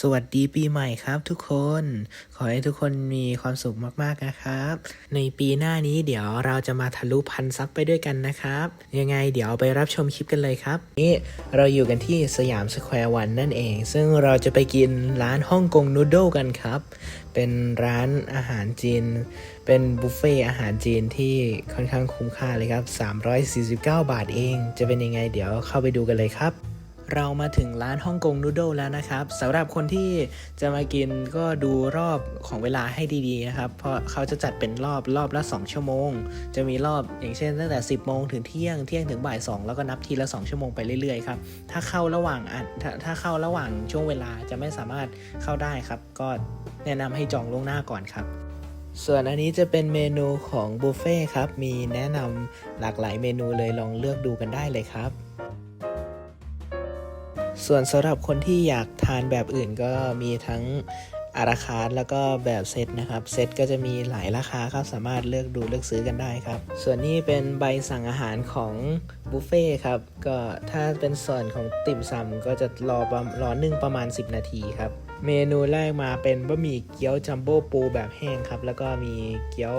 สวัสดีปีใหม่ครับทุกคน ขอให้ทุกคนมีความสุขมากๆนะครับ ในปีหน้านี้เดี๋ยวเราจะมาทะลุพันซับไปด้วยกันนะครับ ยังไงเดี๋ยวไปรับชมคลิปกันเลยครับ นี่เราอยู่กันที่สยามสแควร์วันนั่นเอง ซึ่งเราจะไปกินร้านฮ่องกงนูโดกันครับ เป็นร้านอาหารจีน เป็นบุฟเฟ่อาหารจีนที่ค่อนข้างคุ้มค่าเลยครับ 349 บาทเอง จะเป็นยังไงเดี๋ยวเข้าไปดูกันเลยครับ เรามาถึงร้านฮ่องกงนูโดแล้วนะครับสำหรับคนที่จะมากินก็ดูรอบของเวลาให้ดีๆนะครับ เพราะเขาจะจัดเป็นรอบรอบละ 2 ชั่วโมง จะมีรอบอย่างเช่น ตั้งแต่ 10 โมงถึงเที่ยงเที่ยงถึงบ่าย 2 แล้วก็นับทีละ 2 ชั่วโมงไปเรื่อยๆครับถ้าเข้าระหว่างถ้าถ้าเข้าระหว่างช่วงเวลาจะไม่สามารถเข้าได้ครับ ก็แนะนำให้จองล่วงหน้าก่อนครับส่วนอันนี้จะเป็นเมนูของบุฟเฟ่ต์ครับ มีแนะนำหลากหลายเมนูเลยลองเลือกดูกันได้เลยครับ ส่วนสำหรับคนที่อยากทานแบบอื่นก็มีทั้งอาราคาร์ทแล้วก็แบบเซตนะครับ เซตก็จะมีหลายราคาครับ สามารถเลือกดูเลือกซื้อกันได้ครับ ส่วนนี้เป็นใบสั่งอาหารของบุฟเฟ่ครับ ก็ถ้าเป็นส่วนของติ่มซำก็จะรอประรอนึ่งประมาณ 10 นาทีครับ เมนูแรกมาเป็นบะหมี่เกี๊ยวจัมโบ้ปูแบบแห้งครับ แล้วก็มีเกี๊ยว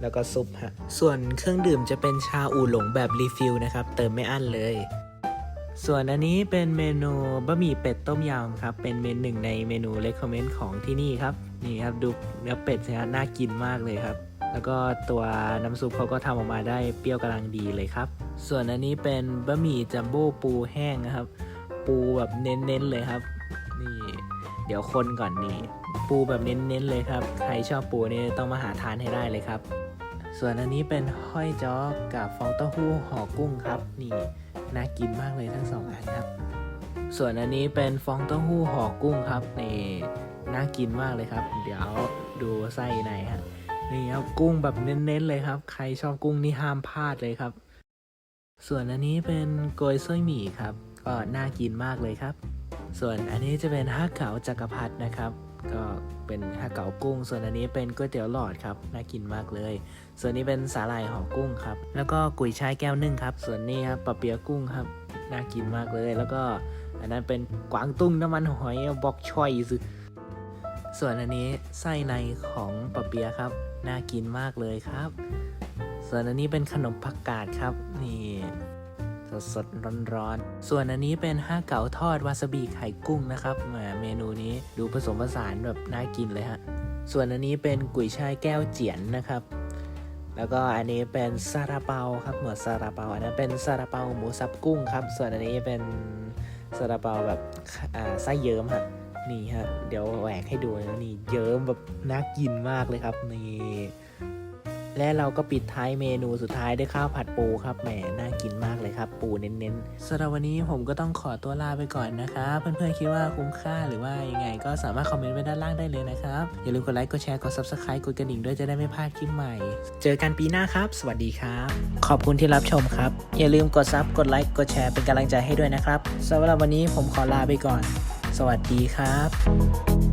แล้วก็ซุปฮะ ส่วนเครื่องดื่มจะเป็นชาอู่หลงแบบรีฟิลนะครับ เติมไม่อั้นเลย ส่วนอันนี้เป็นเมนูบะหมี่เป็ดต้มยำครับ เป็นเมนหนึ่งในเมนูเลคคอมเมนต์ของที่นี่ครับ นี่ครับดูเนื้อเป็ดนะฮะน่ากินมากเลยครับ แล้วก็ตัวน้ำซุปเขาก็ทำออกมาได้เปรี้ยวกำลังดีเลยครับ ส่วนอันนี้เป็นบะหมี่จัมโบ้ปูแห้งนะครับ ปูแบบเน้นๆเลยครับ นี่ เดี๋ยวคนก่อนนี่ ปูแบบเน้นๆเลยครับ ใครชอบปูนี่ต้องมาหาทานให้ได้เลยครับ ส่วนอันนี้เป็นห้อยจ้อกับฟองเต้าหู้ห่อกุ้งครับ นี่ น่ากินมากเลยทั้งสองอันครับ ส่วนอันนี้เป็นฟองเต้าหู้ห่อกุ้งครับนี่น่ากินมากเลยครับ เดี๋ยวดูไส้ในฮะนี่ครับกุ้งแบบเน้นๆเลยครับ ใครชอบกุ้งนี่ห้ามพลาดเลยครับ ส่วนอันนี้เป็นโกยส้ยหมี่ครับ ก็น่ากินมากเลยครับ ส่วนอันนี้จะเป็นฮักเก๋าจักรพรรดินะครับ ก็เป็นฮักเก๋ากุ้ง ส่วนอันนี้เป็นก๋วยเตี๋ยวหลอดครับ น่ากินมากเลย ส่วนนี้เป็นสาหร่ายห่อกุ้งครับ แล้วก็กุยช่ายแก้วนึ่งครับ ส่วนนี้ครับปะเปียกุ้งครับ น่ากินมากเลย แล้วก็อันนั้นเป็นกวางตุ้งน้ำมันหอยบอกช่อยซึส่วนอันนี้ไส้ในของปะเปียครับ น่ากินมากเลยครับ ส่วนอันนี้เป็นขนมผักกาดครับ นี่ สดสดร้อนๆ ส่วนอันนี้เป็นห้าเก๋าทอดวาซาบิไข่กุ้งนะครับแหมเมนูนี้ดูผสมผสานแบบน่ากินเลยฮะ ส่วนอันนี้เป็นกุยช่ายแก้วเจียนนะครับ แล้วก็อันนี้เป็นซาลาเปาครับหมวดซาลาเปาอันนั้นเป็นซาลาเปาหมูสับกุ้งครับ ส่วนอันนี้เป็นซาลาเปาแบบอ่าไส้เยิ้มฮะนี่ฮะ เดี๋ยวแหวกให้ดูนะนี่เยิ้มแบบน่ากินมากเลยครับนี่ และเราก็ปิดท้ายเมนูสุดท้ายด้วยข้าวผัดปูครับแหมน่ากินมากเลยครับ ปูเน้นๆสำหรับวันนี้ผมก็ต้องขอตัวลาไปก่อนนะครับ เพื่อนๆคิดว่าคุ้มค่าหรือว่ายังไง ก็สามารถคอมเมนต์ไว้ด้านล่างได้เลยนะครับ อย่าลืมกดไลค์กดแชร์กด subscribe กดกระดิ่งด้วยจะได้ไม่พลาดคลิปใหม่ เจอกันปีหน้าครับ สวัสดีครับ ขอบคุณที่รับชมครับ อย่าลืมกดซับกดไลค์กดแชร์เป็นกำลังใจให้ด้วยนะครับสำหรับวันนี้ผมขอลาไปก่อน สวัสดีครับ